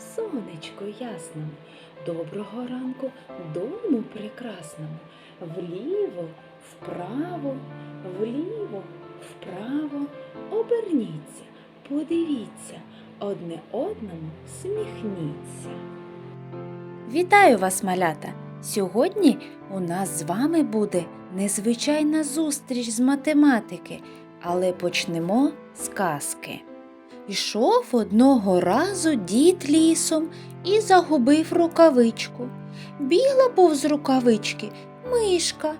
сонечку ясному. Доброго ранку дому прекрасному. Вліво, вправо, вліво, вправо. Оберніться, подивіться, одне одному сміхніться. Вітаю вас, малята! Сьогодні у нас з вами буде незвичайна зустріч з математики, але почнемо з казки. Ішов одного разу дід лісом і загубив рукавичку. Бігла повз рукавички мишка.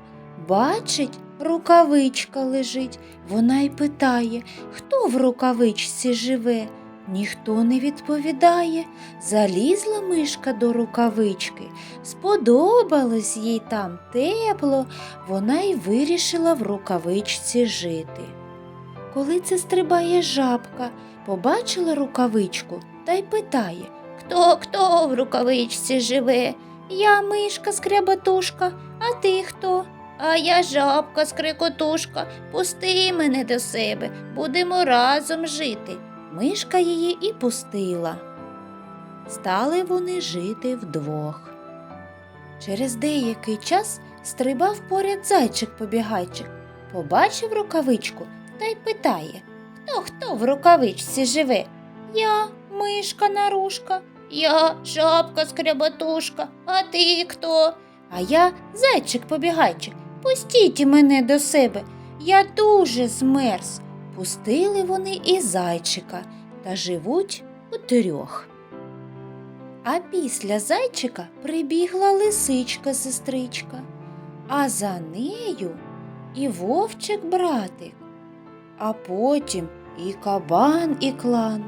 Бачить, рукавичка лежить. Вона й питає, хто в рукавичці живе. Ніхто не відповідає. Залізла мишка до рукавички. Сподобалось їй там тепло, вона й вирішила в рукавичці жити. Коли це стрибає жабка, побачила рукавичку та й питає Хто хто в рукавичці живе? Я мишка скрябатушка, а ти хто? А я жабка скрикотушка. Пусти мене до себе, будемо разом жити. Мишка її і пустила. Стали вони жити вдвох. Через деякий час стрибав поряд зайчик-побігайчик, побачив рукавичку та й питає Хто хто в рукавичці живе? Я мишка нарушка, я жабка скряботушка, а ти хто? А я зайчик-побігайчик. Пустіть мене до себе. Я дуже змерз. Пустили вони і зайчика та живуть утрьох. А після зайчика прибігла лисичка сестричка, а за нею і вовчик братик, а потім і кабан і клан,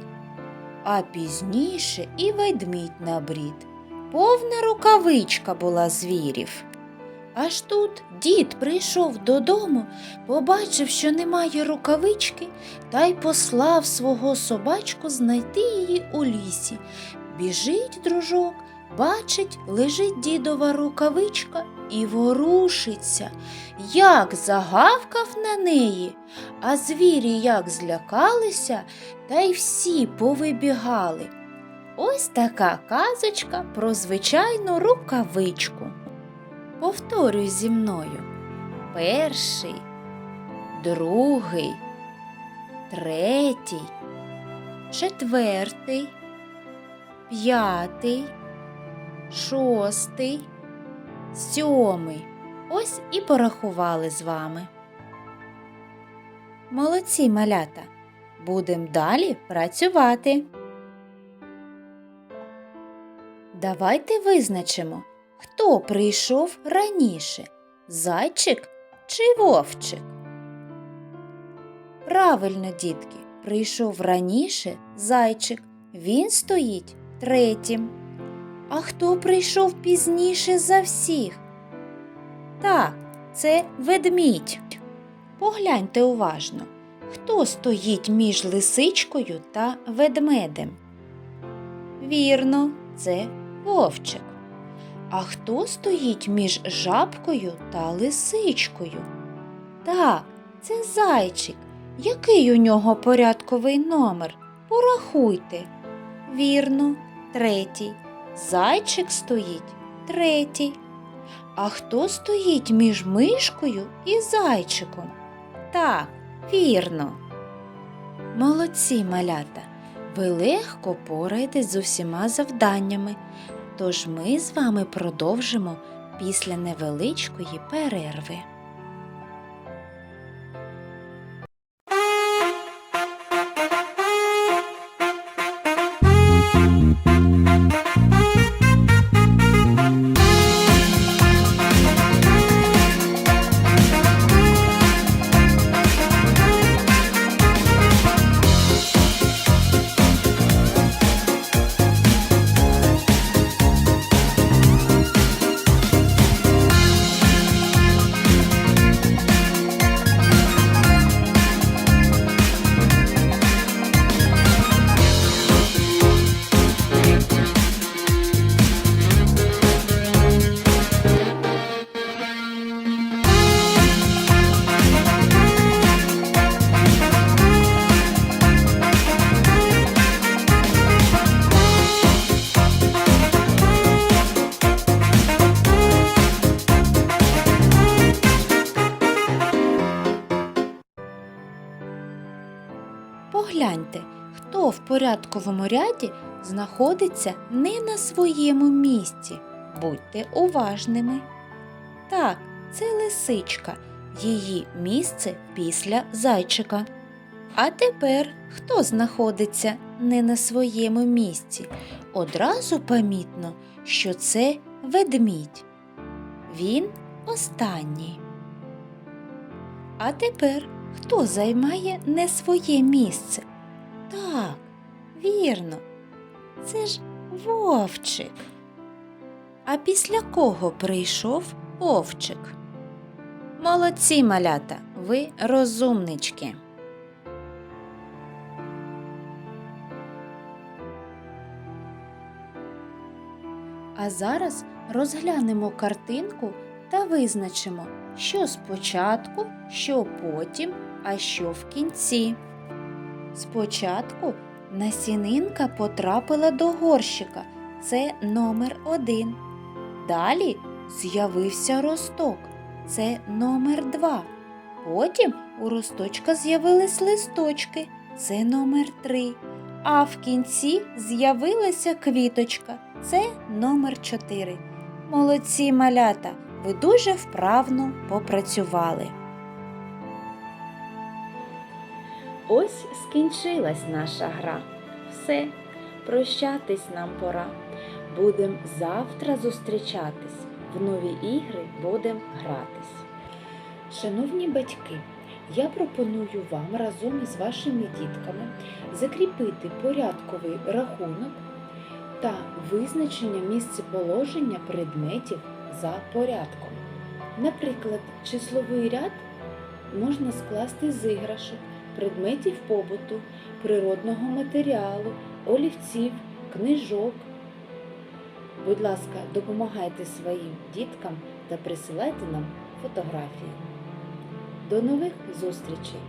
а пізніше і ведмідь набрід. Повна рукавичка була звірів. Аж тут дід прийшов додому, побачив, що немає рукавички, та й послав свого собачку знайти її у лісі. Біжить дружок, бачить, лежить дідова рукавичка і ворушиться, як загавкав на неї, а звірі як злякалися, та й всі повибігали. Ось така казочка про звичайну рукавичку. Повторюй зі мною. Перший, другий, третій, четвертий, п'ятий, шостий, сьомий. Ось і порахували з вами. Молодці малята. Будем далі працювати. Давайте визначимо, хто прийшов раніше зайчик чи вовчик? Правильно, дітки, прийшов раніше зайчик. Він стоїть третім. А хто прийшов пізніше за всіх? Так, це ведмідь. Погляньте уважно, хто стоїть між лисичкою та ведмедем? Вірно, це вовчик. А хто стоїть між жабкою та лисичкою? Так, це зайчик. Який у нього порядковий номер? Порахуйте. Вірно, третій. Зайчик стоїть третій. А хто стоїть між мишкою і зайчиком? Так, вірно. Молодці малята. Ви легко пораєтесь з усіма завданнями. Тож ми з вами продовжимо після невеличкої перерви. В порядковому ряді знаходиться не на своєму місці? Будьте уважними. Так, це лисичка. Її місце після зайчика. А тепер хто знаходиться не на своєму місці? Одразу помітно, що це ведмідь. Він останній. А тепер хто займає не своє місце? Так, вірно, це ж вовчик. А після кого прийшов вовчик? Молодці, малята, ви розумнички. А зараз розглянемо картинку та визначимо, що спочатку, що потім, а що в кінці. Спочатку насінинка потрапила до горщика. Це номер один. Далі з'явився росток. Це номер два. Потім у росточка з'явились листочки. Це номер три. А в кінці з'явилася квіточка. Це номер 4. Молодці малята, ви дуже вправно попрацювали. Ось скінчилась наша гра. Все, прощатись нам пора. Будем завтра зустрічатись, в нові ігри будем гратись. Шановні батьки, я пропоную вам разом із вашими дітками закріпити порядковий рахунок та визначення місцеположення предметів за порядком. Наприклад, числовий ряд можна скласти з іграшок, предметів побуту, природного матеріалу, олівців, книжок. Будь ласка, допомагайте своїм діткам та присилайте нам фотографії. До нових зустрічей!